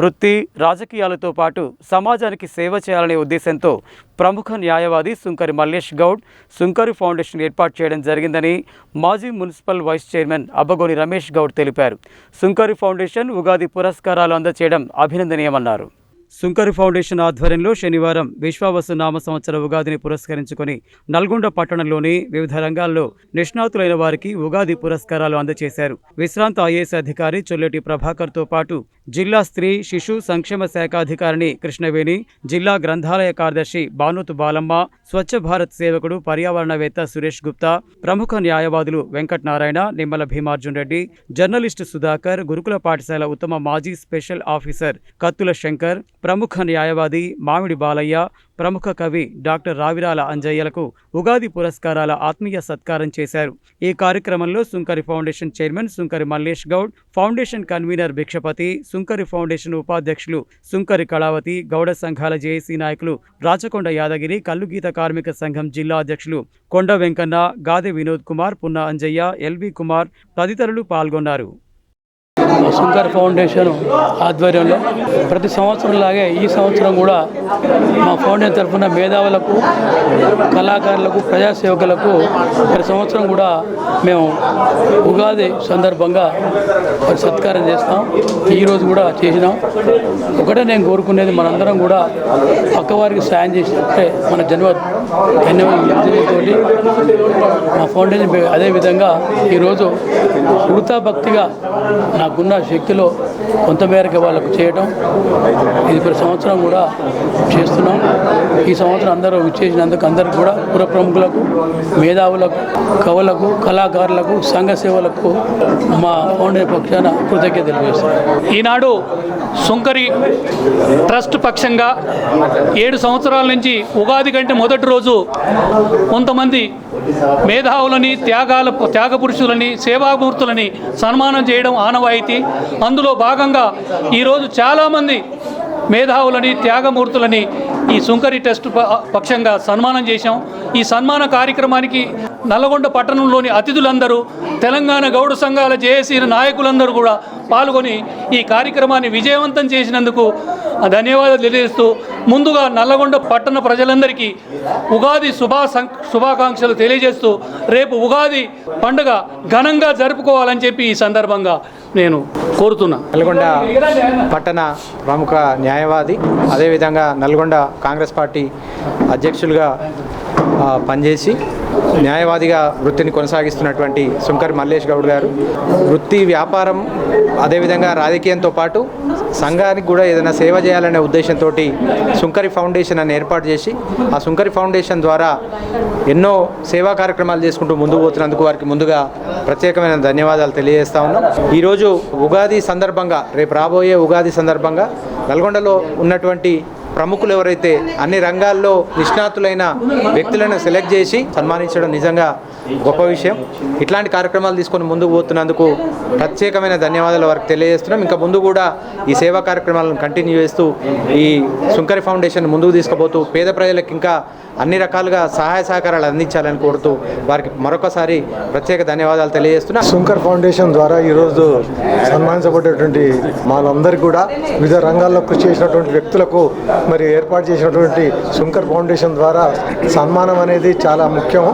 వృత్తి రాజకీయాలతో పాటు సమాజానికి సేవ చేయాలనే ఉద్దేశంతో ప్రముఖ న్యాయవాది సుంకరి మల్లేష్ గౌడ్ సుంకరి ఫౌండేషన్ ఏర్పాటు చేయడం జరిగిందని మాజీ municipal vice chairman Abbagoni Ramesh Goud తెలిపారు. సుంకరి ఫౌండేషన్ ఉగాది పురస్కారాలు అందచేయడం అభినందనీయమన్నారు. సుంకరు ఫౌండేషన్ ఆధ్వర్యంలో శనివారం విశ్వావసు నామ సంవత్సర ఉగాదిని పురస్కరించుకుని నల్గొండ పట్టణంలోని వివిధ రంగాల్లో నిష్ణాతులైన వారికి ఉగాది పురస్కారాలు అందజేశారు. విశ్రాంత ఐఏఎస్ అధికారి చొల్లెటి ప్రభాకర్తో పాటు జిల్లా స్త్రీ శిశు సంక్షేమ శాఖాధికారిని కృష్ణవేణి జిల్లా గ్రంథాలయ కార్యదర్శి బానోతు బాలమ్మ స్వచ్ఛ భారత్ సేవకుడు పర్యావరణవేత్త సురేష్ గుప్తా ప్రముఖ న్యాయవాదులు వెంకట్ నారాయణ నిమ్మల భీమార్జున్ రెడ్డి జర్నలిస్టు సుధాకర్ గురుకుల పాఠశాల ఉత్తమ మాజీ స్పెషల్ ఆఫీసర్ కత్తుల శంకర్ ప్రముఖ న్యాయవాది మామిడి బాలయ్య ప్రముఖ కవి డాక్టర్ రావిరాల అంజయ్యలకు ఉగాది పురస్కారాల ఆత్మీయ సత్కారం చేశారు. ఈ కార్యక్రమంలో Sunkari foundation chairman Sunkari Mallesh Goud foundation convener Bhikshapathi Sunkari foundation ఉపాధ్యక్షులు సుంకరి కళావతి గౌడ సంఘాల జేఏసీ నాయకులు రాచకొండ యాదగిరి కల్లుగీత కార్మిక సంఘం జిల్లా అధ్యక్షులు కొండ వెంకన్న గాదె వినోద్ కుమార్ పున్న అంజయ్య ఎల్వి కుమార్ తదితరులు పాల్గొన్నారు. శంకర్ ఫౌండేషన్ ఆధ్వర్యంలో ప్రతి సంవత్సరం లాగే ఈ సంవత్సరం కూడా మా ఫౌండేషన్ తరఫున మేధావులకు కళాకారులకు ప్రజాసేవకులకు ప్రతి సంవత్సరం కూడా మేము ఉగాది సందర్భంగా సత్కారం చేస్తాం. ఈరోజు కూడా చేసినాం. ఒకటే నేను కోరుకునేది మనందరం కూడా పక్కవారికి సాయం చేసినట్టే మన జన్మ ధన్యవాదాలతోటి మా ఫౌండేషన్ అదేవిధంగా ఈరోజు వృతాభక్తిగా భక్తిగా నాకున్న శక్తిలో కొంతమేరకు వాళ్ళకు చేయటం. ఇది ప్రతి సంవత్సరం కూడా చేస్తున్నాం. ఈ సంవత్సరం అందరూ విచ్చేసినందుకు అందరికి కూడా పుర ప్రముఖులకు మేధావులకు కవులకు కళాకారులకు సంఘ సేవలకు మా ఫౌండేషన్ పక్షాన కృతజ్ఞత తెలియజేస్తున్నాం. ఈనాడు సుంకరి ట్రస్ట్ పక్షంగా ఏడు సంవత్సరాల నుంచి ఉగాది కంటే మొదటి రోజు కొంతమంది మేధావులని త్యాగాల త్యాగ పురుషులని సేవామూర్తులని సన్మానం చేయడం ఆనవాయితీ. అందులో భాగంగా ఈరోజు చాలామంది మేధావులని త్యాగమూర్తులని ఈ సుంకరి టెస్ట్ పక్షంగా సన్మానం చేశాం. ఈ సన్మాన కార్యక్రమానికి నల్లగొండ పట్టణంలోని అతిథులందరూ తెలంగాణ గౌడ సంఘాల జేఏసీ నాయకులందరూ కూడా పాల్గొని ఈ కార్యక్రమాన్ని విజయవంతం చేసినందుకు ధన్యవాదాలు తెలియజేస్తూ ముందుగా నల్లగొండ పట్టణ ప్రజలందరికీ ఉగాది శుభా శుభాకాంక్షలు తెలియజేస్తూ రేపు ఉగాది పండుగ ఘనంగా జరుపుకోవాలని చెప్పి ఈ సందర్భంగా నేను కోరుతున్నా. నల్గొండ పట్టణ ప్రముఖ న్యాయవాది అదేవిధంగా నల్గొండ కాంగ్రెస్ పార్టీ అధ్యక్షులుగా పనిచేసి న్యాయవాదిగా వృత్తిని కొనసాగిస్తున్నటువంటి శంకర్ మల్లేష్ గౌడ్ గారు. వృత్తి వ్యాపారం అదేవిధంగా రాజకీయంతో పాటు సంఘానికి కూడా ఏదైనా సేవ చేయాలనే ఉద్దేశంతో సుంకరి ఫౌండేషన్ అని ఏర్పాటు చేసి ఆ సుంకరి ఫౌండేషన్ ద్వారా ఎన్నో సేవా కార్యక్రమాలు చేసుకుంటూ ముందుకు పోతున్నందుకు వారికి ముందుగా ప్రత్యేకమైన ధన్యవాదాలు తెలియజేస్తా ఉన్నాం. ఈరోజు ఉగాది సందర్భంగా రేపు రాబోయే ఉగాది సందర్భంగా నల్గొండలో ఉన్నటువంటి ప్రముఖులు ఎవరైతే అన్ని రంగాల్లో నిష్ణాతులైన వ్యక్తులను సెలెక్ట్ చేసి సన్మానించడం నిజంగా గొప్ప విషయం. ఇట్లాంటి కార్యక్రమాలు తీసుకొని ముందుకు పోతున్నందుకు ప్రత్యేకమైన ధన్యవాదాలు వారికి తెలియజేస్తున్నాం. ఇంకా ముందు కూడా ఈ సేవా కార్యక్రమాలను కంటిన్యూ చేస్తూ ఈ సుంకరి ఫౌండేషన్ ముందుకు తీసుకుపోతూ పేద ప్రజలకు ఇంకా అన్ని రకాలుగా సహాయ సహకారాలు అందించాలని కోరుతూ వారికి మరొకసారి ప్రత్యేక ధన్యవాదాలు తెలియజేస్తున్నా. శంకర్ ఫౌండేషన్ ద్వారా ఈరోజు సన్మానించబడేటువంటి వాళ్ళందరికీ కూడా వివిధ రంగాల్లో కృషి చేసినటువంటి వ్యక్తులకు మరి ఏర్పాటు చేసినటువంటి శంకర్ ఫౌండేషన్ ద్వారా సన్మానం అనేది చాలా ముఖ్యం.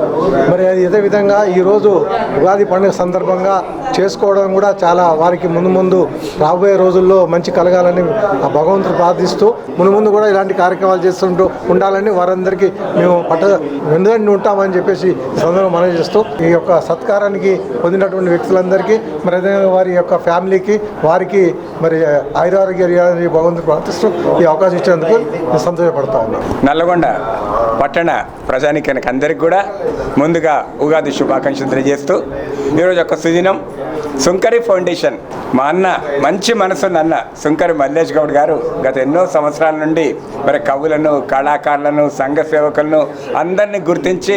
మరి అది ఇదే విధంగా ఈరోజు ఉగాది పండుగ సందర్భంగా చేసుకోవడం కూడా చాలా వారికి ముందు ముందు రాబోయే రోజుల్లో మంచి కలగాలని ఆ భగవంతుడు ప్రార్థిస్తూ ముందు ముందు కూడా ఇలాంటి కార్యక్రమాలు చేస్తుంటూ ఉండాలని వారందరికీ మేము పట్ట వెనుదండి ఉంటామని చెప్పేసి సందర్భం సందర్భంగా మనం చేస్తూ ఈ యొక్క సత్కారానికి పొందినటువంటి వ్యక్తులందరికీ మరి అదేవిధంగా వారి యొక్క ఫ్యామిలీకి వారికి మరి ఆయురారోగ్య భగవంతుడు ప్రార్థిస్తూ ఈ అవకాశం ఇచ్చినందుకు సంతోషపడతా ఉన్నాను నల్లగొండ పట్టణ ప్రజానికానికి అందరికి కూడా ముందుగా ఉగాది శుభాకాంక్షలు తెలియజేస్తూ ఈరోజు ఒక సుదినం సుంకరి ఫౌండేషన్ మా అన్న మంచి మనసున్న అన్న సుంకరి మల్లేష్ గౌడ్ గారు గత ఎన్నో సంవత్సరాల నుండి మరి కవులను కళాకారులను సంఘ సేవకులను అందరినీ గుర్తించి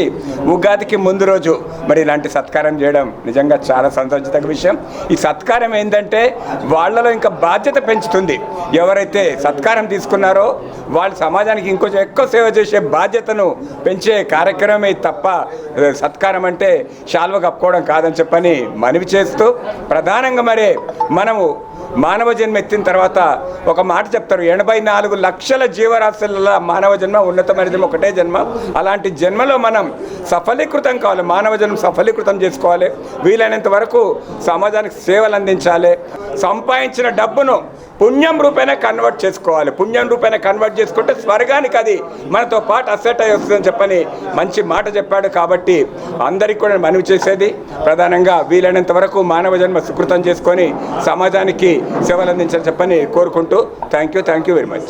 ఉగాదికి ముందు రోజు మరి ఇలాంటి సత్కారం చేయడం నిజంగా చాలా సంతోషితక విషయం. ఈ సత్కారం ఏంటంటే వాళ్ళలో ఇంకా బాధ్యత పెంచుతుంది. ఎవరైతే సత్కారం తీసుకున్నారో వాళ్ళు సమాజానికి ఇంకొంచెం ఎక్కువ సేవ చేసే బాధ్యతను పెంచే కార్యక్రమమే తప్ప సత్కారం అంటే శాల్వ కప్పుకోవడం కాదని చెప్పని మనవి చేస్తూ ప్రధానంగా మరి మనము మానవ జన్మ ఎత్తిన తర్వాత ఒక మాట చెప్తారు ఎనభై నాలుగు లక్షల జీవరాశుల మానవ జన్మ ఉన్నతమైన జన్మ ఒకటే జన్మ. అలాంటి జన్మలో మనం సఫలీకృతం కావాలి మానవ జన్మ సఫలీకృతం చేసుకోవాలి. వీలైనంత వరకు సమాజానికి సేవలు అందించాలి. సంపాదించిన డబ్బును పుణ్యం రూపేణ కన్వర్ట్ చేసుకోవాలి. పుణ్యం రూపేణ కన్వర్ట్ చేసుకుంటే స్వర్గానికి అది మనతో పాటు అసెట్ అయి వస్తుందని చెప్పని మంచి మాట చెప్పాడు కాబట్టి అందరికీ కూడా మనవి చేసేది. ప్రధానంగా వీలైనంత వరకు మానవ జన్మ సుకృతం చేసుకొని సమాజానికి సేవలు అందించాలని చెప్పని కోరుకుంటూ thank you thank you very much.